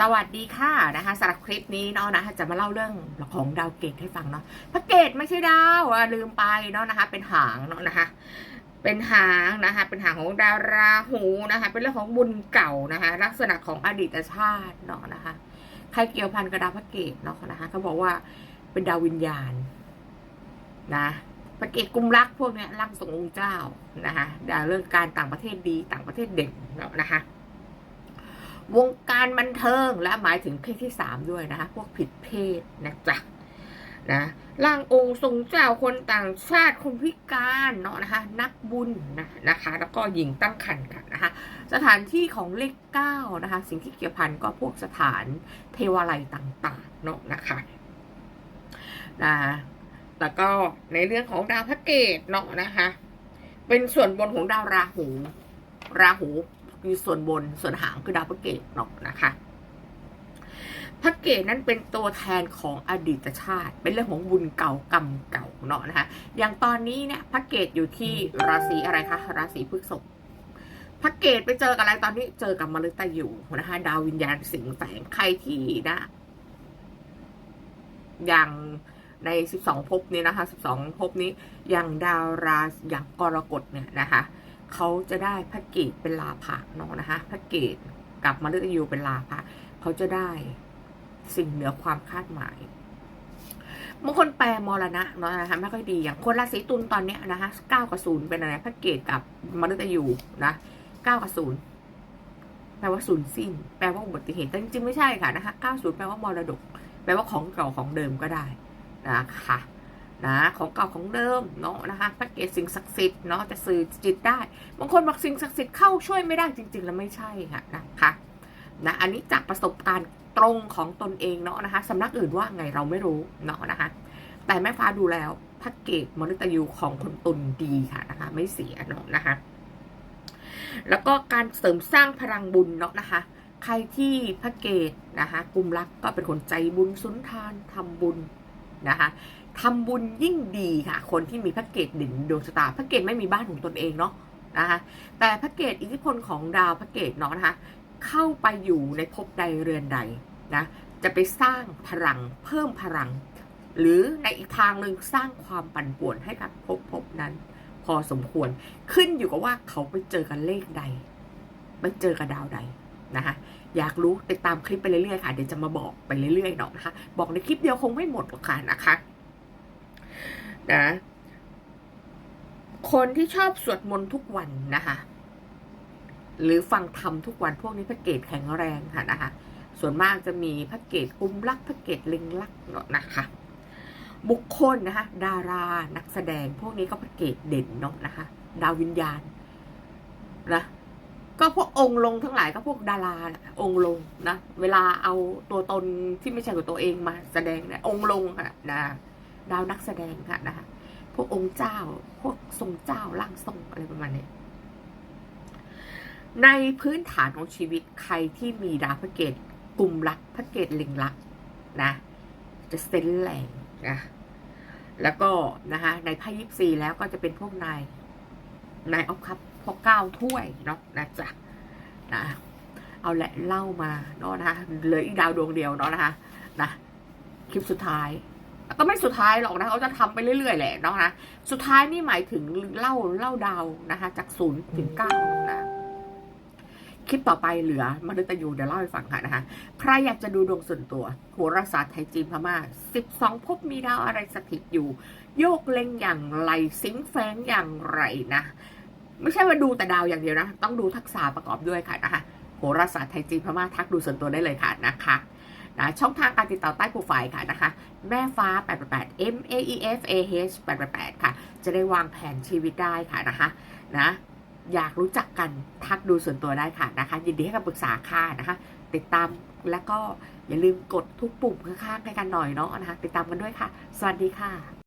สวัสดีค่ะนะคะสำหรับคลิปนี้เนาะนะคะจะมาเล่าเรื่องของดาวเกตให้ฟังเนาะพระเกตไม่ใช่ดาวอะลืมไปเนาะนะคะ เป็นหางเนาะนะคะ เป็นหางนะคะ เป็นหางของดาวราหูนะคะ เป็นเรื่องของบุญเก่านะคะ ลักษณะของอดีตชาติเนาะนะคะ ใครเกี่ยวพันกับดาวพระเกตเนาะนะคะเขาบอกว่าเป็นดาววิญญาณนะพระเกตกุมรักพวกเนี้ยร่างทรงองค์เจ้านะคะดาวเรื่องการต่างประเทศดีต่างประเทศเด่นเนาะนะคะ วงการบันเทิงและหมายถึงเพศที่สามด้วยนะคะพวกผิดเพศนะจ๊ะนะร่างองค์ทรงเจ้าคนต่างชาติคนพิการเนาะนะคะ นักบุญนะนะคะ แล้วก็หญิงตั้งครรภ์กันนะคะ สถานที่ของเลขเก้านะคะ สิ่งที่เกี่ยวพันก็พวกสถานเทวาลัยต่างๆเนาะนะคะนะแล้วก็ในเรื่องของดาวพระเกตเนาะนะคะ เป็นส่วนบนของดาวราหู ราหู คือส่วนบนส่วนหางคือดาวพระเกตเนาะนะคะพระเกตนั้นเป็นตัวแทนของอดีตชาติ เป็นเรื่องของบุญเก่ากรรมเก่าเนาะนะคะ อย่างตอนนี้เนี่ยพระเกตอยู่ที่ราศีอะไรคะราศีพฤษภพระเกตไปเจอกับอะไรตอนนี้เจอกับมฤตยูนะคะดาววิญญาณสิงแฝงใครที่นะ อย่างในสิบสองภพนี้นะคะสิบสองภพนี้อย่างดาวราอย่างกรกฎเนี่ยนะคะ เขาจะได้พระเกตเป็นลาภะเนาะนะคะพระเกตกับมาฤตยูเป็นลาภะเขาจะได้สิ่งเหนือความคาดหมายบางคนแปลมรณะเนาะนะคะไม่ค่อยดีอย่างคนราศีตุลตอนเนี้ยนะคะเก้ากับศูนย์เป็นอะไรพระเกตกับมฤตยูนะเก้ากับศูนย์แปลว่าศูนย์สิ้น แปลว่าอุบัติเหตุแต่จริงๆไม่ใช่ค่ะนะคะเก้าศูนย์แปลว่ามรดก แปลว่าของเก่าของเดิมก็ได้นะคะ นะของเก่าของเดิมเนาะนะคะพระเกศสิ่งศักดิ์สิทธิ์เนาะจะสื่อจิตได้ บางคนบอกสิ่งศักดิ์สิทธิ์เข้าช่วยไม่ได้จริง ๆ แล้วไม่ใช่ค่ะนะคะนะอันนี้จากประสบการณ์ตรงของตนเองเนาะนะคะสำนักอื่นว่าไงเราไม่รู้เนาะนะคะ แต่แม่ฟ้าดูแล้วพระเกศมฤตยูของคนตุนดีค่ะนะคะ ไม่เสียเนาะนะคะ แล้วก็การเสริมสร้างพลังบุญเนาะนะคะ ใครที่พระเกตนะคะกลุ่มรักก็เป็นคนใจบุญสุนทานทำบุญนะคะทำบุญยิ่งดีค่ะ คนที่มีพระเกตเด่นดวงชะตาพระเกตไม่มีบ้านของตนเองเนาะนะคะแต่พระเกตอิทธิพลของดาวพระเกตเนาะนะคะเข้าไปอยู่ในภพใดเรือนใดนะจะไปสร้างพลังเพิ่มพลัง หรือในอีกทางหนึ่งสร้างความปั่นป่วนให้กับภพภพนั้น พอสมควรขึ้นอยู่กับว่าเขาไปเจอกันเลขใดไปเจอกับดาวใดนะคะอยากรู้ติดตามคลิปไปเรื่อยๆค่ะเดี๋ยวจะมาบอกไปเรื่อยๆเนาะนะคะ บอกในคลิปเดียวคงไม่หมดหรอกค่ะนะคะ นะ คนที่ชอบสวดมนต์ทุกวันนะคะหรือฟังธรรมทุกวันพวกนี้พระเกตแข็งแรงค่ะนะคะ ส่วนมากจะมีพระเกตกุมลักพระเกตลิงลักเนาะนะคะ บุคคลนะคะดารานักแสดงพวกนี้ก็พระเกตเด่นเนาะนะคะ ดาววิญญาณนะก็พวกองค์ลงทั้งหลายก็พวกดาราองค์ลงนะเวลาเอาตัวตนที่ไม่ใช่ของตัวเองมาแสดงนะองค์ลงค่ะนะ ดาวนักแสดงค่ะนะคะพวกองค์เจ้า พวกทรงเจ้าร่างทรงอะไรประมาณนี้ในพื้นฐานของชีวิตใครที่มีดาวพระเกตกลุ่มรักพระเกตลิงรักนะ จะเซนแรงนะแล้วก็นะคะในไพ่ยิปซีแล้วก็จะเป็นพวกนายนายออฟคัพพวกเก้าถ้วยเนาะนะจ๊ะนะเอาแหละเล่ามาเนาะนะคะเหลืออีกดาวดวงเดียวเนาะนะคะนะคลิปสุดท้าย ก็ไม่สุดท้ายหรอกนะเขาจะทำไปเรื่อยๆแหละเนาะนะสุดท้ายนี่หมายถึงเล่าเล่าดาวนะคะ จากศูนย์ถึงเก้านะคลิปต่อไปเหลือมฤตยูเดี๋ยวเล่าให้ฟังค่ะนะคะใครอยากจะดูดวงส่วนตัวโหราศาสตร์ไทยจีนพม่า12ภพมีดาวอะไรสถิตอยู่ โยกเล็งอย่างไรสิงแฝงอย่างไรนะไม่ใช่ว่าดูแต่ดาวอย่างเดียวนะ ต้องดูทักษะประกอบด้วยค่ะนะคะโหราศาสตร์ไทยจีนพม่าทักดูส่วนตัวได้เลยค่ะนะคะ นะช่องทางการติดต่อใต้โปรไฟล์ค่ะนะคะ แม่ฟ้า 888 M A E F A H 888 ค่ะ จะได้วางแผนชีวิตได้ค่ะนะคะนะอยากรู้จักกันทักดูส่วนตัวได้ค่ะนะคะ ยินดีให้คำปรึกษาค่ะนะคะ ติดตามแล้วก็อย่าลืมกดทุกปุ่มข้างๆให้กันหน่อยเนาะนะคะ ติดตามกันด้วยค่ะ สวัสดีค่ะ